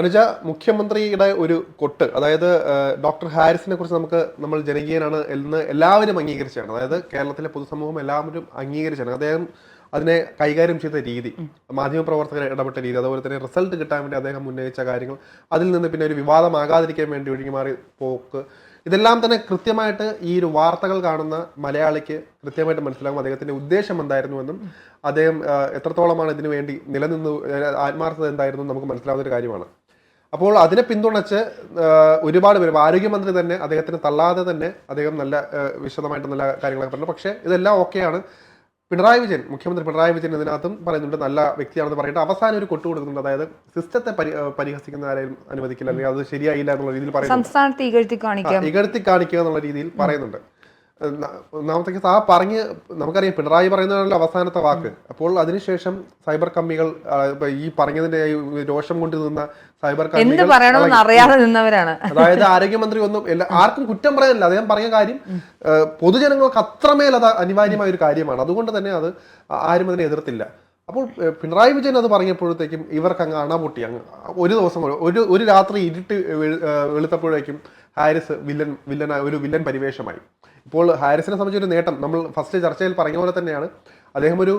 അനുജ മുഖ്യമന്ത്രിയുടെ ഒരു കൊട്ട് അതായത് ഡോക്ടർ ഹാരിസിനെ കുറിച്ച് നമുക്ക് നമ്മൾ ജനകീയനാണ് എന്ന് എല്ലാവരും അംഗീകരിച്ചാണ്. അതായത് കേരളത്തിലെ പൊതുസമൂഹം എല്ലാവരും അംഗീകരിച്ചാണ്. അദ്ദേഹം അതിനെ കൈകാര്യം ചെയ്ത രീതി മാധ്യമപ്രവർത്തകർ ഇടപെട്ട രീതി അതുപോലെ തന്നെ റിസൾട്ട് കിട്ടാൻ വേണ്ടി അദ്ദേഹം ഉന്നയിച്ച കാര്യങ്ങൾ അതിൽ നിന്ന് പിന്നെ ഒരു വിവാദമാകാതിരിക്കാൻ വേണ്ടി ഒഴുകി മാറി പോക്ക്. ഇതെല്ലാം തന്നെ കൃത്യമായിട്ട് ഈ ഒരു വാർത്തകൾ കാണുന്ന മലയാളിക്ക് കൃത്യമായിട്ട് മനസ്സിലാകും അദ്ദേഹത്തിന്റെ ഉദ്ദേശം എന്തായിരുന്നുവെന്നും അദ്ദേഹം എത്രത്തോളമാണ് ഇതിനു വേണ്ടി നിലനിന്നു ആത്മാർത്ഥത എന്തായിരുന്നു നമുക്ക് മനസ്സിലാവുന്ന ഒരു കാര്യമാണ്. അപ്പോൾ അതിനെ പിന്തുണച്ച് ഒരുപാട് പേര് ആരോഗ്യമന്ത്രി തന്നെ അദ്ദേഹത്തിന് തള്ളാതെ തന്നെ അദ്ദേഹം നല്ല വിശദമായിട്ട് നല്ല കാര്യങ്ങളൊക്കെ പറഞ്ഞു. പക്ഷേ ഇതെല്ലാം ഓക്കെയാണ്. പിണറായി വിജയൻ മുഖ്യമന്ത്രി പിണറായി വിജയൻ ഇതിനകത്തും പറയുന്നുണ്ട് നല്ല വ്യക്തിയാണെന്ന് പറഞ്ഞിട്ട് അവസാനം ഒരു കൊട്ടു കൊടുക്കുന്നുണ്ട്. അതായത് സിസ്റ്റത്തെ പരിഹസിക്കുന്ന ആരെയും അനുവദിക്കില്ല. അല്ലെങ്കിൽ അത് ശരിയായില്ല എന്നുള്ള രീതിയിൽ പറയുന്നുണ്ട്. സംസ്ഥാനത്ത് ഇകഴ്ത്തി കാണിക്കുക എന്നുള്ള രീതിയിൽ പറയുന്നുണ്ട്. ന- ഒന്നാമത്തെ കേസ് ആ പറഞ്ഞ് നമുക്കറിയാം പിണറായി പറയുന്നതാണല്ലോ അവസാനത്തെ വാക്ക്. അപ്പോൾ അതിനുശേഷം സൈബർ കമ്മികൾ ഈ പറഞ്ഞതിന്റെ രോഷം കൊണ്ട് നിന്ന സൈബർ കമ്മികൾ അറിയാതെ നിന്നവരാണ്. അതായത് ആരോഗ്യമന്ത്രി ഒന്നും എല്ലാ ആർക്കും കുറ്റം പറയാനില്ല. അദ്ദേഹം പറഞ്ഞ കാര്യം പൊതുജനങ്ങൾക്ക് അത്രമേൽ അത് അനിവാര്യമായ ഒരു കാര്യമാണ്. അതുകൊണ്ട് തന്നെ അത് ആരും അതിനെ എതിർത്തില്ല. അപ്പോൾ പിണറായി വിജയൻ അത് പറഞ്ഞപ്പോഴത്തേക്കും ഇവർക്ക് അങ്ങ് അണപൊട്ടി. അങ്ങ് ഒരു ദിവസം ഒരു ഒരു രാത്രി ഇരുട്ട് വെളു- വെളുത്തപ്പോഴേക്കും ഹാരിസ് വില്ലൻ വില്ലനായ ഒരു വില്ലൻ പരിവേഷമായി. ഇപ്പോൾ ഹാരിസിനെ സംബന്ധിച്ചൊരു നേട്ടം. നമ്മൾ ഫസ്റ്റ് ചർച്ചയിൽ പറഞ്ഞ പോലെ തന്നെയാണ്. അദ്ദേഹം ഒരു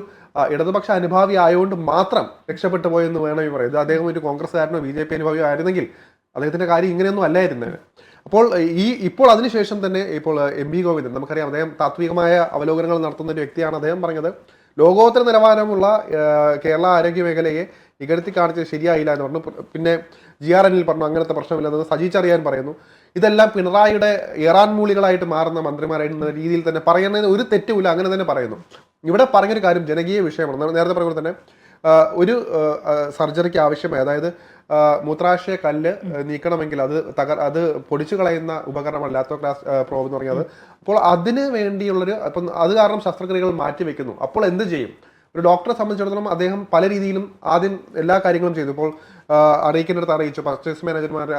ഇടതുപക്ഷ അനുഭാവി ആയതുകൊണ്ട് മാത്രം രക്ഷപ്പെട്ടു പോയെന്ന് വേണമെങ്കിൽ പറയാം ഇത് അദ്ദേഹം ഒരു കോൺഗ്രസ്സുകാരനോ ബി ജെ പി അനുഭാവിയോ ആയിരുന്നെങ്കിൽ അദ്ദേഹത്തിന്റെ കാര്യം ഇങ്ങനെയൊന്നും അല്ലായിരുന്നേനെ അപ്പോൾ ഈ ഇപ്പോൾ അതിനുശേഷം തന്നെ ഇപ്പോൾ എം വി ഗോവിന്ദൻ നമുക്കറിയാം അദ്ദേഹം താത്വികമായ അവലോകനങ്ങൾ നടത്തുന്ന ഒരു വ്യക്തിയാണ് അദ്ദേഹം പറഞ്ഞത്. ലോകോത്തര നിലവാരമുള്ള കേരള ആരോഗ്യ മേഖലയെ ഇകഴ്ത്തി കാണിച്ചത് ശരിയായില്ല എന്ന് പറഞ്ഞു. പിന്നെ ജി ആർ എനിൽ പറഞ്ഞു അങ്ങനത്തെ പ്രശ്നമില്ലെന്ന് സജി പറയുന്നു. ഇതെല്ലാം പിണറായിയുടെ ഇറാൻ മൂളികളായിട്ട് മാറുന്ന മന്ത്രിമാരായിരുന്ന രീതിയിൽ തന്നെ പറയുന്നതിന് ഒരു തെറ്റുമില്ല അങ്ങനെ തന്നെ പറയുന്നു. ഇവിടെ പറഞ്ഞൊരു കാര്യം ജനകീയ വിഷയമാണ്. നേരത്തെ പറഞ്ഞ തന്നെ ഒരു സർജറിക്ക് ആവശ്യമായി അതായത് മൂത്രാശയ കല്ല് നീക്കണമെങ്കിൽ അത് തകർ അത് പൊടിച്ചു കളയുന്ന ഉപകരണമാണ് ലാത്തോ ക്ലാസ് പ്രോബ് എന്ന് പറഞ്ഞത്. അപ്പോൾ അതിന് വേണ്ടിയുള്ളൊരു അപ്പം അത് കാരണം ശസ്ത്രക്രിയകൾ മാറ്റിവെക്കുന്നു. അപ്പോൾ എന്ത് ചെയ്യും? ഒരു ഡോക്ടറെ സംബന്ധിച്ചിടത്തോളം അദ്ദേഹം പല രീതിയിലും ആദ്യം എല്ലാ കാര്യങ്ങളും ചെയ്തു. ഇപ്പോൾ അറിയിക്കുന്നിടത്ത് അറിയിച്ചു. പർച്ചേസ് മാനേജർമാർ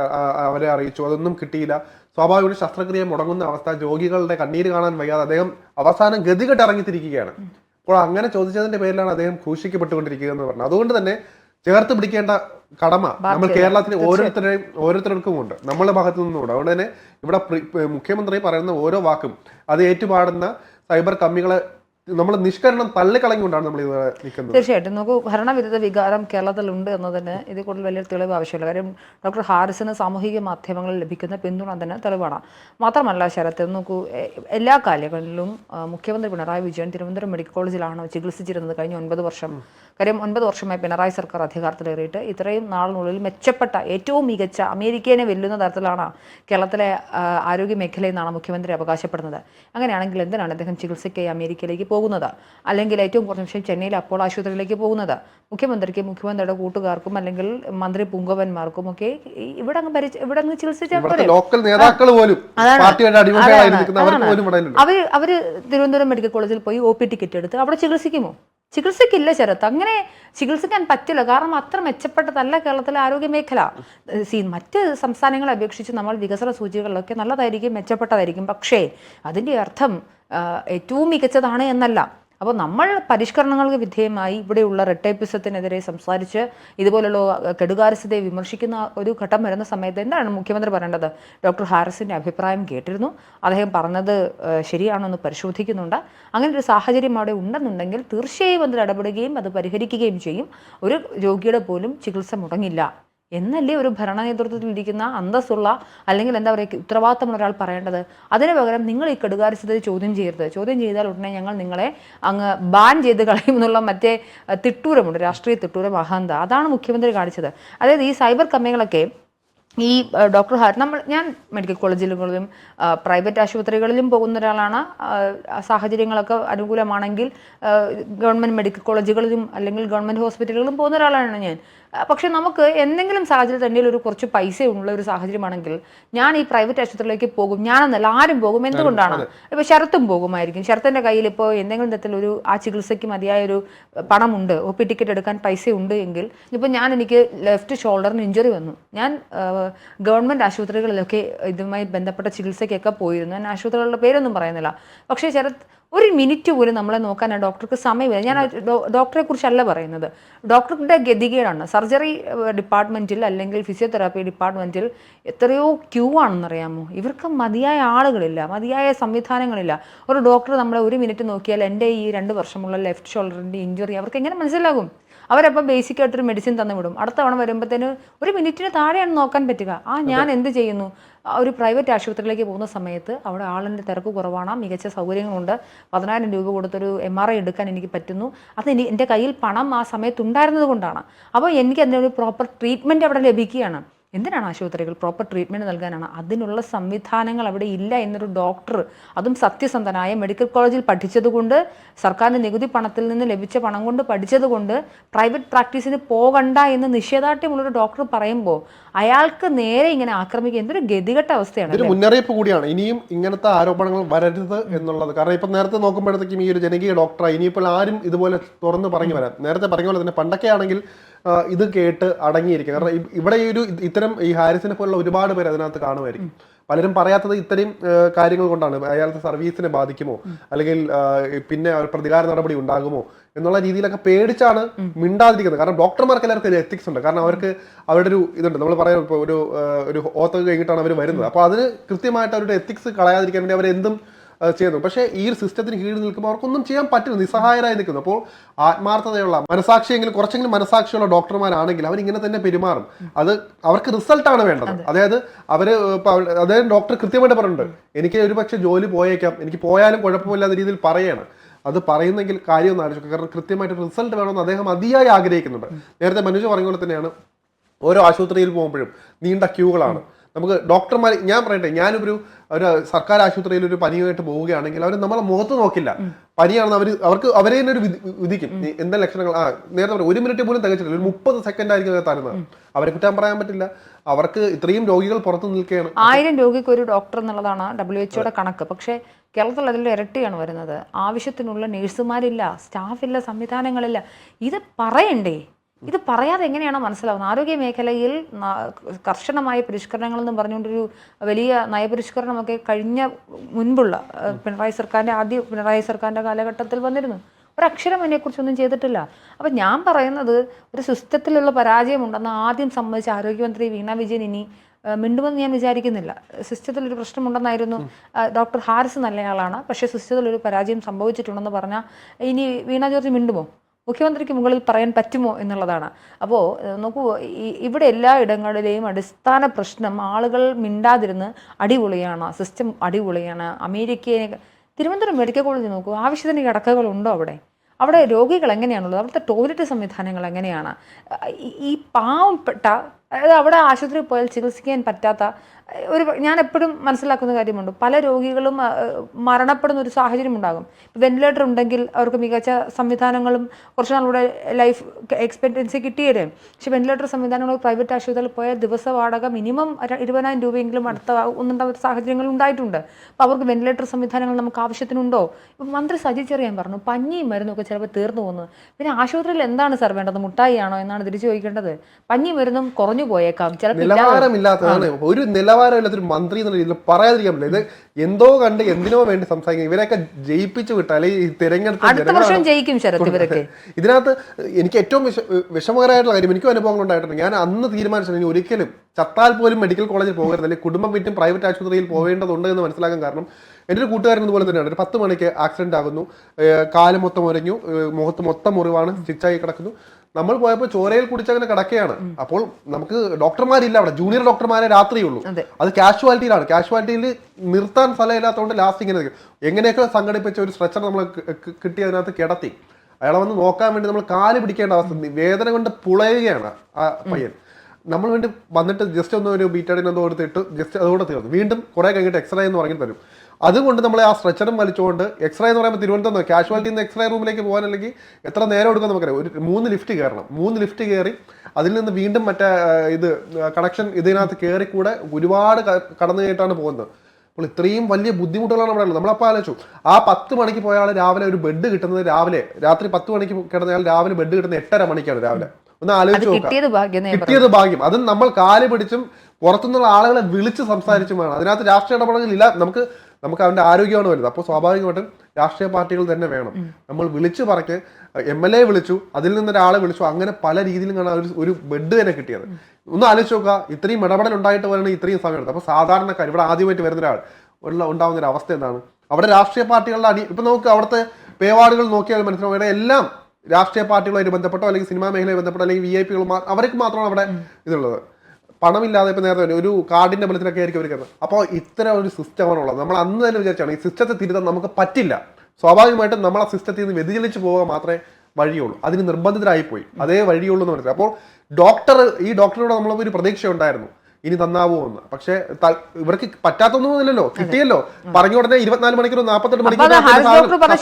അവരെ അറിയിച്ചു. അതൊന്നും കിട്ടിയില്ല. സ്വാഭാവികമായിട്ട് ശസ്ത്രക്രിയ മുടങ്ങുന്ന അവസ്ഥ രോഗികളുടെ കണ്ണീര് കാണാൻ വയ്യാതെ അദ്ദേഹം അവസാനം ഗതികെട്ട് ഇറങ്ങിത്തിരിക്കുകയാണ്. അപ്പോൾ അങ്ങനെ ചോദിച്ചതിന്റെ പേരിലാണ് അദ്ദേഹം ക്രൂശിക്കപ്പെട്ടുകൊണ്ടിരിക്കുക എന്ന് പറഞ്ഞത്. അതുകൊണ്ട് തന്നെ ചേർത്ത് പിടിക്കേണ്ട കടമ നമ്മൾ കേരളത്തിന് ഓരോരുത്തരുടെയും ഓരോരുത്തർക്കും ഉണ്ട്. നമ്മളുടെ ഭാഗത്തു നിന്നുണ്ട് അതുകൊണ്ട് തന്നെ ഇവിടെ മുഖ്യമന്ത്രി പറയുന്ന ഓരോ വാക്കും അത് ഏറ്റുപാടുന്ന സൈബർ കമ്മികളെ നമ്മൾ നിഷ്കരണം തള്ളിക്കളഞ്ഞുകൊണ്ടാണ് നമ്മൾ ഇത് നിൽക്കുന്നത്. തീർച്ചയായിട്ടും. നമുക്ക് ഭരണവിരുദ്ധ വികാരം കേരളത്തിലുണ്ട് എന്നതിന് ഇതിൽ കൂടുതൽ വലിയ തെളിവ് ആവശ്യമില്ല. കാര്യം ഡോക്ടർ ഹാരിസിന് സാമൂഹിക മാധ്യമങ്ങളിൽ ലഭിക്കുന്ന പിന്തുണ തന്നെ തെളിവാണ്. മാത്രമല്ല ശരത്ത് നോക്കൂ എല്ലാ കാലങ്ങളിലും മുഖ്യമന്ത്രി പിണറായി വിജയൻ തിരുവനന്തപുരം മെഡിക്കൽ കോളേജിലാണ് ചികിത്സിച്ചിരുന്നത് കഴിഞ്ഞ ഒൻപത് വർഷം. കാര്യം ഒൻപത് വർഷമായി പിണറായി സർക്കാർ അധികാരത്തിലേറിയിട്ട് ഇത്രയും നാളിനുള്ളിൽ മെച്ചപ്പെട്ട ഏറ്റവും മികച്ച അമേരിക്കയെ വെല്ലുന്ന തരത്തിലാണ് കേരളത്തിലെ ആരോഗ്യ മേഖലയിൽ നിന്നാണ് മുഖ്യമന്ത്രി അവകാശപ്പെടുന്നത്. അങ്ങനെയാണെങ്കിൽ എന്തിനാണ് അദ്ദേഹം ചികിത്സയ്ക്കായി അമേരിക്കയിലേക്ക് പോകുന്നത്. അല്ലെങ്കിൽ ഏറ്റവും കുറഞ്ഞ നിമിഷം ചെന്നൈയിൽ അപ്പോൾ ആശുപത്രിയിലേക്ക് പോകുന്നത്. മുഖ്യമന്ത്രിക്ക് മുഖ്യമന്ത്രിയുടെ കൂട്ടുകാർക്കും അല്ലെങ്കിൽ മന്ത്രി പുങ്കവന്മാർക്കും ഒക്കെ ഇവിടെ അങ്ങ് ഭരിച്ച് ഇവിടെ അങ്ങ് ചികിത്സിച്ചാൽ ലോക്കൽ നേതാക്കൾ പോലും അവർ അവർ തിരുവനന്തപുരം മെഡിക്കൽ കോളേജിൽ പോയി ഒ പി ടിക്കറ്റ് എടുത്ത് അവിടെ ചികിത്സിക്കുമോ? ചികിത്സയ്ക്കില്ല ചെറുത്ത് അങ്ങനെ ചികിത്സിക്കാൻ പറ്റില്ല. കാരണം അത്ര മെച്ചപ്പെട്ടതല്ല കേരളത്തിലെ ആരോഗ്യ മേഖല. സി മറ്റ് സംസ്ഥാനങ്ങളെ അപേക്ഷിച്ച് നമ്മൾ വികസന സൂചികളിലൊക്കെ നല്ലതായിരിക്കും മെച്ചപ്പെട്ടതായിരിക്കും. പക്ഷേ അതിന്റെ അർത്ഥം ഏറ്റവും മികച്ചതാണ് എന്നല്ല. അപ്പോൾ നമ്മൾ പരിഷ്കരണങ്ങൾക്ക് വിധേയമായി ഇവിടെയുള്ള റെട്ടേപ്പിസത്തിനെതിരെ സംസാരിച്ച് ഇതുപോലുള്ള കെടുകാരസ്ഥതയെ വിമർശിക്കുന്ന ഒരു ഘട്ടം വരുന്ന സമയത്ത് എന്താണ് മുഖ്യമന്ത്രി പറയേണ്ടത്? ഡോക്ടർ ഹാരിസിന്റെ അഭിപ്രായം കേട്ടിരുന്നു. അദ്ദേഹം പറഞ്ഞത് ശരിയാണോ എന്ന് പരിശോധിക്കുന്നുണ്ട്. അങ്ങനെ ഒരു സാഹചര്യം അവിടെ ഉണ്ടെന്നുണ്ടെങ്കിൽ തീർച്ചയായും അതിൽ ഇടപെടുകയും അത് പരിഹരിക്കുകയും ചെയ്യും. ഒരു രോഗിയുടെ പോലും ചികിത്സ മുടങ്ങില്ല. എന്നല്ലേ ഒരു ഭരണ നേതൃത്വത്തിൽ ഇരിക്കുന്ന അന്തസ്സുള്ള അല്ലെങ്കിൽ എന്താ പറയുക ഉത്തരവാദിത്തമുള്ള ഒരാൾ പറയേണ്ടത്? അതിന് പകരം നിങ്ങൾ ഈ കെടുകാര്യസ്ഥത ചോദ്യം ചെയ്യരുത്. ചോദ്യം ചെയ്താൽ ഉടനെ ഞങ്ങൾ നിങ്ങളെ അങ്ങ് ബാൻ ചെയ്ത് കളയും എന്നുള്ള മറ്റേ തിട്ടൂരമുണ്ട്. രാഷ്ട്രീയ തിട്ടൂരം അഹന്ത അതാണ് മുഖ്യമന്ത്രി കാണിച്ചത്. അതായത് ഈ സൈബർ കമ്മികളൊക്കെ ഈ ഡോക്ടർ ഹാർ നമ്മൾ ഞാൻ മെഡിക്കൽ കോളേജിലും പ്രൈവറ്റ് ആശുപത്രികളിലും പോകുന്ന ഒരാളാണ്. സാഹചര്യങ്ങളൊക്കെ അനുകൂലമാണെങ്കിൽ ഗവൺമെന്റ് മെഡിക്കൽ കോളേജുകളിലും അല്ലെങ്കിൽ ഗവൺമെന്റ് ഹോസ്പിറ്റലുകളിലും പോകുന്ന ഒരാളാണ് ഞാൻ. പക്ഷേ നമുക്ക് എന്തെങ്കിലും സാഹചര്യത്തിൽ എന്റെ ഒരു കുറച്ച് പൈസ ഉള്ള ഒരു സാഹചര്യമാണെങ്കിൽ ഞാൻ ഈ പ്രൈവറ്റ് ആശുപത്രിയിലേക്ക് പോകും. ഞാനെന്നല്ല ആരും പോകും. എന്തുകൊണ്ടാണ്? ഇപ്പോൾ ശരത്തും പോകുമായിരിക്കും. ശരത്തിന്റെ കയ്യിൽ ഇപ്പോൾ എന്തെങ്കിലും തരത്തിലൊരു ആ ചികിത്സയ്ക്ക് മതിയായ ഒരു പണമുണ്ട്. ഒ പി ടിക്കറ്റ് എടുക്കാൻ പൈസ ഉണ്ട് എങ്കിൽ ഇപ്പോൾ ഞാൻ എനിക്ക് ലെഫ്റ്റ് ഷോൾഡറിന് ഇഞ്ചുറി വന്നു. ഞാൻ ഗവൺമെന്റ് ആശുപത്രികളിലൊക്കെ ഇതുമായി ബന്ധപ്പെട്ട ചികിത്സയ്ക്കൊക്കെ പോയിരുന്നു. ഞാൻ ആശുപത്രികളുടെ പേരൊന്നും പറയുന്നില്ല. പക്ഷേ ശരത് ഒരു മിനിറ്റ് പോലും നമ്മളെ നോക്കാൻ ആ ഡോക്ടർക്ക് സമയമില്ല. ഞാൻ ഡോക്ടറെ കുറിച്ചല്ല പറയുന്നത്. ഡോക്ടറുടെ ഗതികേടാണ്. സർജറി ഡിപ്പാർട്ട്മെന്റിൽ അല്ലെങ്കിൽ ഫിസിയോതെറാപ്പി ഡിപ്പാർട്ട്മെന്റിൽ എത്രയോ ക്യൂ ആണെന്നറിയാമോ? ഇവർക്ക് മതിയായ ആളുകളില്ല മതിയായ സംവിധാനങ്ങളില്ല. ഒരു ഡോക്ടർ നമ്മളെ ഒരു മിനിറ്റ് നോക്കിയാൽ എന്റെ ഈ രണ്ട് വർഷമുള്ള ലെഫ്റ്റ് ഷോൾഡറിന്റെ ഇഞ്ചുറി അവർക്ക് എങ്ങനെ മനസ്സിലാകും? അവരപ്പോൾ ബേസിക് ആയിട്ടൊരു മെഡിസിൻ തന്നു വിടും. അടുത്ത തവണ വരുമ്പോഴത്തേന് ഒരു മിനിറ്റിന് താഴെയാണ് നോക്കാൻ പറ്റുക. ആ ഞാൻ എന്ത് ചെയ്യുന്നു? ഒരു പ്രൈവറ്റ് ആശുപത്രിയിലേക്ക് പോകുന്ന സമയത്ത് അവിടെ ആളിന്റെ തിരക്ക് കുറവാണ്. മികച്ച സൗകര്യങ്ങളുണ്ട്. പതിനായിരം രൂപ കൊടുത്തൊരു എം ആർ ഐ എടുക്കാൻ എനിക്ക് പറ്റുന്നു. അത് എനിക്ക് എന്റെ കയ്യിൽ പണം ആ സമയത്ത് ഉണ്ടായിരുന്നത് കൊണ്ടാണ്. അപ്പോൾ എനിക്ക് അതിന്റെ ഒരു പ്രോപ്പർ ട്രീറ്റ്മെന്റ് അവിടെ ലഭിക്കുകയാണ്. എന്തിനാണ് ആശുപത്രികൾ പ്രോപ്പർ ട്രീറ്റ്മെന്റ് നൽകാനാണ്? അതിനുള്ള സംവിധാനങ്ങൾ അവിടെ ഇല്ല എന്നൊരു ഡോക്ടർ അതും സത്യസന്ധനായ മെഡിക്കൽ കോളേജിൽ പഠിച്ചതുകൊണ്ട് സർക്കാരിന്റെ നികുതി പണത്തിൽ നിന്ന് ലഭിച്ച പണം കൊണ്ട് പഠിച്ചതുകൊണ്ട് പ്രൈവറ്റ് പ്രാക്ടീസിന് പോകണ്ട എന്ന് നിഷേധാർഢ്യമുള്ളൊരു ഡോക്ടർ പറയുമ്പോൾ അയാൾക്ക് നേരെ ഇങ്ങനെ ആക്രമിക്കുക എന്തൊരു ഗതികെട്ട അവസ്ഥയാണ് ഒരു മുന്നറിയിപ്പ് കൂടിയാണ്. ഇനിയും ഇങ്ങനത്തെ ആരോപണങ്ങൾ വരരുത് എന്നുള്ളത്. കാരണം ഇപ്പം നേരത്തെ നോക്കുമ്പോഴത്തേക്കും ഈ ഒരു ജനകീയ ഡോക്ടറായി ഇനിയിപ്പോൾ ആരും ഇതുപോലെ തുറന്ന് പറഞ്ഞു വരാം നേരത്തെ പറഞ്ഞ പോലെ തന്നെ പണ്ടൊക്കെ ആണെങ്കിൽ ഇത് കേട്ട് അടങ്ങിയിരിക്കും. കാരണം ഇവിടെ ഈ ഒരു ഇത്തരം ഈ ഹാരിസിനെ പോലുള്ള ഒരുപാട് പേര് അതിനകത്ത് കാണുമായിരിക്കും. പലരും പറയാത്തത് ഇത്രയും കാര്യങ്ങൾ കൊണ്ടാണ്. അയാളുടെ സർവീസിനെ ബാധിക്കുമോ? അല്ലെങ്കിൽ പിന്നെ ഒരു പ്രതികാര നടപടി ഉണ്ടാകുമോ? എന്നുള്ള രീതിയിലൊക്കെ പേടിച്ചാണ് മിണ്ടാതിരിക്കുന്നത്. കാരണം ഡോക്ടർമാർക്ക് എല്ലാവർക്കും എത്തിക്സ് ഉണ്ട്. കാരണം അവർക്ക് അവരുടെ ഒരു ഇതുണ്ട്. നമ്മൾ പറയാം ഇപ്പോൾ ഒരു ഒരു ഓത്തൊക്കെ കഴിഞ്ഞിട്ടാണ് അവർ വരുന്നത്. അപ്പോൾ അതിന് കൃത്യമായിട്ട് അവരുടെ എത്തിക്സ് കളയാതിരിക്കാൻ വേണ്ടി അവരെന്തും ചെയ്യുന്നു. പക്ഷേ ഈ ഒരു സിസ്റ്റത്തിന് കീഴിൽ നിൽക്കുമ്പോൾ അവർക്കൊന്നും ചെയ്യാൻ പറ്റില്ല. നിസ്സഹായരായി നിൽക്കുന്നു. അപ്പോൾ ആത്മാർത്ഥതയുള്ള മനസാക്ഷിയെങ്കിലും കുറച്ചെങ്കിലും മനസാക്ഷിയുള്ള ഡോക്ടർമാരാണെങ്കിൽ അവർ ഇങ്ങനെ തന്നെ പെരുമാറും. അത് അവർക്ക് റിസൾട്ടാണ് വേണ്ടത്. അതായത് അവർ അതായത് ഡോക്ടർ കൃത്യമായിട്ട് പറഞ്ഞിട്ടുണ്ട്. എനിക്ക് ഒരു പക്ഷേ ജോലി പോയേക്കാം. എനിക്ക് പോയാലും കുഴപ്പമില്ലാത്ത രീതിയിൽ പറയാണ്. അത് പറയുന്നെങ്കിൽ കാര്യമൊന്നും ആലോചിക്കും ആലോചിക്കുക കാരണം കൃത്യമായിട്ട് റിസൾട്ട് വേണമെന്ന് അദ്ദേഹം അതിയായി ആഗ്രഹിക്കുന്നുണ്ട്. നേരത്തെ മനുജ് പറഞ്ഞ പോലെ തന്നെയാണ്. ഓരോ ആശുപത്രിയിൽ പോകുമ്പോഴും നീണ്ട ക്യൂകളാണ്. നമുക്ക് ഡോക്ടർമാർ ഞാൻ പറയട്ടെ ഞാനൊരു ഒരു സർക്കാർ ആശുപത്രിയിൽ ഒരു പനിയായിട്ട് പോവുകയാണെങ്കിൽ അവർ നമ്മളെ മുഖത്ത് നോക്കില്ല. പനിയാണെന്ന് അവർ അവർക്ക് അവരെ തന്നെ ഒരു വിധിക്കും. എന്താ ലക്ഷണങ്ങൾ ആ നേരത്തെ പറഞ്ഞു ഒരു മിനിറ്റ് പോലും തികച്ചില്ല. ഒരു മുപ്പത് സെക്കൻഡ് ആയിരിക്കും തരുന്നത് അവരെ കുറ്റം പറയാൻ പറ്റില്ല. അവർക്ക് ഇത്രയും രോഗികൾ പുറത്തു നിൽക്കുകയാണ്. ആയിരം രോഗിക്ക് ഒരു ഡോക്ടർ എന്നുള്ളതാണ് ഡബ്ല്യു എച്ച്ഒയുടെ കണക്ക്. പക്ഷേ കേരളത്തിൽ അതിൽ ഇരട്ടിയാണ് വരുന്നത്. ആവശ്യത്തിനുള്ള നഴ്സുമാരില്ല സ്റ്റാഫില്ല സംവിധാനങ്ങളില്ല. ഇത് പറയണ്ടേ? ഇത് പറയാതെ എങ്ങനെയാണ് മനസ്സിലാവുന്നത്? ആരോഗ്യ മേഖലയിൽ കർശനമായ പരിഷ്കരണങ്ങൾ എന്ന് പറഞ്ഞുകൊണ്ടൊരു വലിയ നയപരിഷ്കരണമൊക്കെ കഴിഞ്ഞ മുൻപുള്ള പിണറായി സർക്കാരിന്റെ ആദ്യ പിണറായി സർക്കാരിന്റെ കാലഘട്ടത്തിൽ വന്നിരുന്നു. ഒരക്ഷരം അതിനെക്കുറിച്ചൊന്നും ചെയ്തിട്ടില്ല. അപ്പം ഞാൻ പറയുന്നത് ഒരു സിസ്റ്റത്തിലുള്ള പരാജയമുണ്ടെന്ന് ആദ്യം സമ്മതിച്ച ആരോഗ്യമന്ത്രി വീണ വിജയൻ ഇനി മിണ്ടുമെന്ന് ഞാൻ വിചാരിക്കുന്നില്ല. സിസ്റ്റത്തിൽ ഒരു പ്രശ്നമുണ്ടെന്നായിരുന്നു ഡോക്ടർ ഹാരിസ് നല്ലയാളാണ്. പക്ഷേ സിസ്റ്റത്തിൽ ഒരു പരാജയം സംഭവിച്ചിട്ടുണ്ടെന്ന് പറഞ്ഞാൽ ഇനി വീണ ജോർജ് മിണ്ടുമോ? മുഖ്യമന്ത്രിക്ക് മുകളിൽ പറയാൻ പറ്റുമോ എന്നുള്ളതാണ്. അപ്പോൾ നോക്കൂ ഇവിടെ എല്ലാ ഇടങ്ങളിലെയും അടിസ്ഥാന പ്രശ്നം ആളുകൾ മിണ്ടാതിരുന്ന് അടിപൊളിയാണ് സിസ്റ്റം അടിപൊളിയാണ് അമേരിക്കയെ തിരുവനന്തപുരം മെഡിക്കൽ കോളേജ് നോക്കൂ ആവശ്യത്തിന് കിടക്കകളുണ്ടോ അവിടെ? അവിടെ രോഗികൾ എങ്ങനെയാണുള്ളത്? അവിടുത്തെ ടോയ്ലറ്റ് സംവിധാനങ്ങൾ എങ്ങനെയാണ്? ഈ പാവപ്പെട്ട അതായത് അവിടെ ആശുപത്രി പോയാൽ ചികിത്സിക്കാൻ പറ്റാത്ത ഒരു ഞാൻ എപ്പോഴും മനസ്സിലാക്കുന്ന കാര്യമുണ്ട്. പല രോഗികളും മരണപ്പെടുന്ന ഒരു സാഹചര്യം ഉണ്ടാകും. വെന്റിലേറ്റർ ഉണ്ടെങ്കിൽ അവർക്ക് മികച്ച സംവിധാനങ്ങളും കുറച്ച് നാളുടെ ലൈഫ് എക്സ്പെക്ടൻസി കിട്ടിയേരെ പക്ഷെ വെന്റിലേറ്റർ സംവിധാനങ്ങൾ പ്രൈവറ്റ് ആശുപത്രിയിൽ പോയാൽ ദിവസ വാടക മിനിമം ഇരുപതിനായിരം രൂപയെങ്കിലും അടുത്ത ഒന്നുണ്ടാവുന്ന സാഹചര്യങ്ങൾ ഉണ്ടായിട്ടുണ്ട്. അപ്പോൾ അവർക്ക് വെന്റിലേറ്റർ സംവിധാനങ്ങൾ നമുക്ക് ആവശ്യത്തിനുണ്ടോ? ഇപ്പം മന്ത്രി സജി ചെറിയാൻ പറഞ്ഞു പഞ്ഞിയും മരുന്നൊക്കെ ചിലപ്പോൾ തീർന്നു പോകുന്നത് പിന്നെ ആശുപത്രിയിൽ എന്താണ് സാർ വേണ്ടത് മുട്ടായി ആണോ എന്നാണ് തിരിച്ചു ചോദിക്കേണ്ടത്. പഞ്ഞി മരുന്നും പോയേക്കാം ചിലപ്പോൾ ഇല്ലാതെ നിലവാരമില്ലാത്തതാണ്. ഒരു നിലവാരമില്ലാത്ത ഒരു മന്ത്രി എന്നുള്ള രീതിയിൽ പറയാതിരിക്കാൻ പറ്റില്ല. ഇത് എന്തോ കണ്ട് എന്തിനോ വേണ്ടി സംസാരിക്കും. ഇവരെയൊക്കെ ജയിപ്പിച്ചു വിട്ട അല്ലെങ്കിൽ വർഷം ജയിക്കും ശരത് ഇവരൊക്കെ. ഇതിനകത്ത് എനിക്ക് ഏറ്റവും വിഷ വിഷമകരമായിട്ടുള്ള കാര്യം എനിക്കും അനുഭവങ്ങൾ ഉണ്ടായിട്ടുണ്ട്. ഞാൻ അന്ന് തീരുമാനിച്ചത് ഇനി ഒരിക്കലും ചത്താൽ പോലും മെഡിക്കൽ കോളേജിൽ പോകരുത്. അല്ലെങ്കിൽ കുടുംബം വീട്ടും പ്രൈവറ്റ് ആശുപത്രിയിൽ പോകേണ്ടതുണ്ട് എന്ന് മനസ്സിലാക്കാൻ കാരണം എന്റെ ഒരു കൂട്ടുകാരൻ ഇതുപോലെ തന്നെയാണ്. ഒരു പത്ത് മണിക്ക് ആക്സിഡന്റ് ആകുന്നു. കാൽ മൊത്തം ഉരഞ്ഞു. മുഖത്ത് മൊത്തം മുറിവാണ്. സ്റ്റിച്ചായി കിടക്കുന്നു. നമ്മൾ പോയപ്പോൾ ചോരയിൽ കുടിച്ച് അങ്ങനെ കിടക്കുകയാണ് അപ്പോൾ നമുക്ക് ഡോക്ടർമാരില്ല അവിടെ. ജൂനിയർ ഡോക്ടർമാരെ രാത്രിയുള്ളൂ. അതെ. അത് കാഷ്വാലിറ്റിയിലാണ്. കാഷ്വാലിറ്റിയിൽ നിർത്താൻ സ്ഥലമില്ലാത്തതുകൊണ്ട് ലാസ്റ്റ് ഇങ്ങനെ. എങ്ങനെയൊക്കെ സംഘടിപ്പിച്ച ഒരു സ്ട്രെച്ചർ നമ്മൾ കിട്ടി അതിനകത്ത് കിടത്തി. അയാളെ വന്ന് നോക്കാൻ വേണ്ടി നമ്മൾ കാൽ പിടിക്കേണ്ട അവസ്ഥ വേദന കൊണ്ട് പുളയുകയാണ് ആ പയ്യൻ. നമ്മൾ വേണ്ടി വന്നിട്ട് ജസ്റ്റ് ഒന്ന് ഒരു ബീറ്റാഡിൻ എന്തോ എടുത്തിട്ട് ജസ്റ്റ് അതുകൊണ്ട് തീർന്നു. വീണ്ടും കുറെ കഴിഞ്ഞിട്ട് എക്സ്റേ എന്ന് പറഞ്ഞിട്ട് തരും അതുകൊണ്ട് നമ്മൾ ആ സ്ട്രെച്ചറും വലിച്ചുകൊണ്ട് എക്സ്റേ എന്ന് പറയുമ്പോൾ തിരുവനന്തപുരം കാഷ്വാലിറ്റി നിന്ന് എക്സ്റേ റൂമിലേക്ക് പോകാൻ അല്ലെങ്കിൽ എത്ര നേരം എടുക്കും നമുക്കറിയാം. ഒരു മൂന്ന് ലിഫ്റ്റ് കയറണം. മൂന്ന് ലിഫ്റ്റ് കയറി അതിൽ നിന്ന് വീണ്ടും മറ്റേ ഇത് കണക്ഷൻ ഇതിനകത്ത് കയറി കൂടെ ഒരുപാട് കടന്നു കയറ്റാണ് പോകുന്നത്. അപ്പോൾ ഇത്രയും വലിയ ബുദ്ധിമുട്ടുകളാണ് അവിടെ ഉള്ളത്. നമ്മളപ്പോൾ ആലോചിച്ചു. ആ പത്ത് മണിക്ക് പോയ ആൾ രാവിലെ ഒരു ബെഡ് കിട്ടുന്നത് രാവിലെ. രാത്രി പത്ത് മണിക്ക് കിടന്നയാൾ രാവിലെ ബെഡ് കിട്ടുന്നത് എട്ടര മണിക്കാണ് രാവിലെ. ഒന്ന് ആലോചിച്ചു നോക്കാം കിട്ടിയത് ഭാഗ്യം എന്ന് കിട്ടിയത് ഭാഗ്യം. അതും നമ്മൾ കാൽ പിടിച്ചും പുറത്തുനിന്നുള്ള ആളുകളെ വിളിച്ച് സംസാരിച്ചും വേണം അതിനകത്ത് രാഷ്ട്രീയ ഇടപെടലില്ല നമുക്ക് നമുക്ക് അവന്റെ ആരോഗ്യമാണ് വരുന്നത് അപ്പോൾ സ്വാഭാവികമായിട്ടും രാഷ്ട്രീയ പാർട്ടികൾ തന്നെ വേണം. നമ്മൾ വിളിച്ചു പറഞ്ഞ് എം എൽ എ വിളിച്ചു അതിൽ നിന്ന് ഒരാളെ വിളിച്ചു അങ്ങനെ പല രീതിയിലും കാണാൻ ഒരു ഒരു ബെഡ് തന്നെ കിട്ടിയത്. ഒന്ന് ആലോചിച്ച് നോക്കുക ഇത്രയും ഇടപെടൽ ഉണ്ടായിട്ട് വരണം ഇത്രയും സമയം എടുത്തത്. അപ്പോൾ സാധാരണക്കാർ ഇവിടെ ആദ്യമായിട്ട് വരുന്ന ഒരാൾ ഉള്ള ഉണ്ടാകുന്ന ഒരു അവസ്ഥ എന്താണ്? അവിടെ രാഷ്ട്രീയ പാർട്ടികളുടെ അടി ഇപ്പൊ നമുക്ക് അവിടുത്തെ പേവാടുകൾ നോക്കിയാൽ മനസ്സിലാവും. ഇവിടെ എല്ലാം രാഷ്ട്രീയ പാർട്ടികളുമായിട്ട് ബന്ധപ്പെട്ടോ അല്ലെങ്കിൽ സിനിമാ മേഖലയുമായി ബന്ധപ്പെട്ടോ അല്ലെങ്കിൽ വി ഐ പികൾ അവർക്ക് മാത്രമാണ് അവിടെ ഇതുള്ളത്. പണമില്ലാതെ ഇപ്പോൾ നേരത്തെ ഒരു കാർഡിന്റെ ബലത്തിലൊക്കെ ആയിരിക്കും അവർ കയറുന്നത്. അപ്പോൾ ഇത്തരം ഒരു സിസ്റ്റമാണ് ഉള്ളത് നമ്മൾ അന്ന് തന്നെ വിചാരിച്ചാണ് ഈ സിസ്റ്റത്തെ തിരുത്താൻ നമുക്ക് പറ്റില്ല. സ്വാഭാവികമായിട്ടും നമ്മൾ ആ സിസ്റ്റത്തിൽ നിന്ന് വ്യതിചലിച്ച് പോവുക മാത്രമേ വഴിയുള്ളൂ. അതിന് നിർബന്ധിതരായിപ്പോയി. അതേ വഴിയുള്ളൂ എന്ന് മനസ്സിലായി. അപ്പോൾ ഡോക്ടർ ഈ ഡോക്ടറിനോട് നമ്മൾ ഒരു പ്രതീക്ഷ ഉണ്ടായിരുന്നു ഇനി തന്നാവോ എന്ന്. പക്ഷേ ഇവർക്ക് പറ്റാത്തൊന്നുമില്ലല്ലോ കിട്ടിയല്ലോ. പറഞ്ഞു ഉടനെ ഇരുപത്തിനാല് മണിക്കൂർ അത് മണിക്കൂർ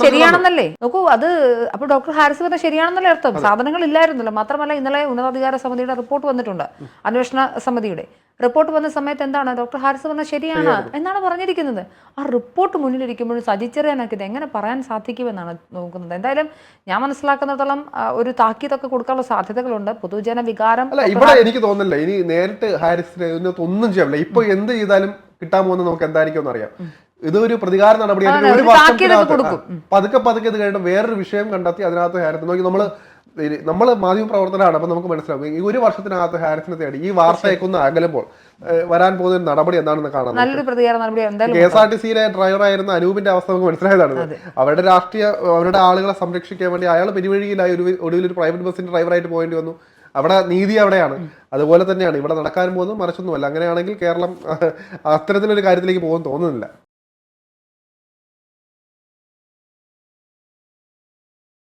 ശരിയാണെന്നല്ലേ? നോക്കൂ അത് അപ്പൊ ഡോക്ടർ ഹാരിസ് പറഞ്ഞ ശരിയാണെന്നല്ലേ അർത്ഥം. സാധനങ്ങൾ ഇല്ലായിരുന്നല്ലോ മാത്രമല്ല ഇന്നലെ ഉന്നതാധികാര സമിതിയുടെ റിപ്പോർട്ട് വന്നിട്ടുണ്ട്. അന്വേഷണ സമിതിയുടെ. റിപ്പോർട്ട് വന്ന സമയത്ത് എന്താണ്? ഡോക്ടർ ഹാരിസ് വന്ന ശരിയാണ് എന്നാണ് പറഞ്ഞിരിക്കുന്നത്. ആ റിപ്പോർട്ട് മുന്നിലിരിക്കുമ്പോഴും സജിച്ചറിയാനൊക്കെ ഇത് എങ്ങനെ പറയാൻ സാധിക്കുമെന്നാണ് നോക്കുന്നത്. എന്തായാലും ഞാൻ മനസ്സിലാക്കുന്നിടത്തോളം ഒരു താക്കീതൊക്കെ കൊടുക്കാനുള്ള സാധ്യതകളുണ്ട്. പൊതുജന വികാരം അല്ല ഇവിടെ എനിക്ക് തോന്നുന്നില്ല. ഇനി നേരിട്ട് ഹാരിസിനെ ഒന്നും ചെയ്യാനില്ല. ഇപ്പൊ എന്ത് ചെയ്താലും കിട്ടാൻ പോകുന്നത് നമുക്ക് എന്തായിരിക്കും അറിയാം. ഇതൊരു പ്രതികാര നടപടി ഒരു ഒരു കൊടുക്കും. പതുക്കെ പതുക്കെ ഇത് കഴിഞ്ഞിട്ട് വേറൊരു വിഷയം കണ്ടെത്തി അതിനകത്ത് ഹാരിസ്. നോക്കി നമ്മൾ നമ്മൾ മാധ്യമ പ്രവർത്തനമാണ് അപ്പൊ നമുക്ക് മനസ്സിലാവും. ഈ ഒരു വർഷത്തിനകത്ത് ഹാരിസിനെ തേടി ഈ വാർത്തയൊക്കെ ഒന്ന് അകലുമ്പോൾ വരാൻ പോകുന്ന ഒരു നടപടി എന്താണെന്ന് കാണാം നല്ലൊരു നടപടി കെ എസ് ആർ ടി സിയിലെ ഡ്രൈവറായിരുന്ന അനൂപിന്റെ അവസ്ഥ നമുക്ക് മനസ്സിലായതാണ്. അവരുടെ രാഷ്ട്രീയ അവരുടെ ആളുകളെ സംരക്ഷിക്കാൻ വേണ്ടി അയാൾ പെരുവഴിയിലായി ഒരു ഒടുവിൽ ഒരു പ്രൈവറ്റ് ബസ്സിന്റെ ഡ്രൈവറായിട്ട് പോകേണ്ടി വന്നു. അവിടെ നീതി അവിടെയാണ്. അതുപോലെ തന്നെയാണ്. ഇവിടെ നടക്കാൻ പോകുന്നത് മറിച്ചൊന്നുമല്ല. അങ്ങനെയാണെങ്കിൽ കേരളം അത്തരത്തിലൊരു കാര്യത്തിലേക്ക് പോകുമെന്ന് തോന്നുന്നില്ല.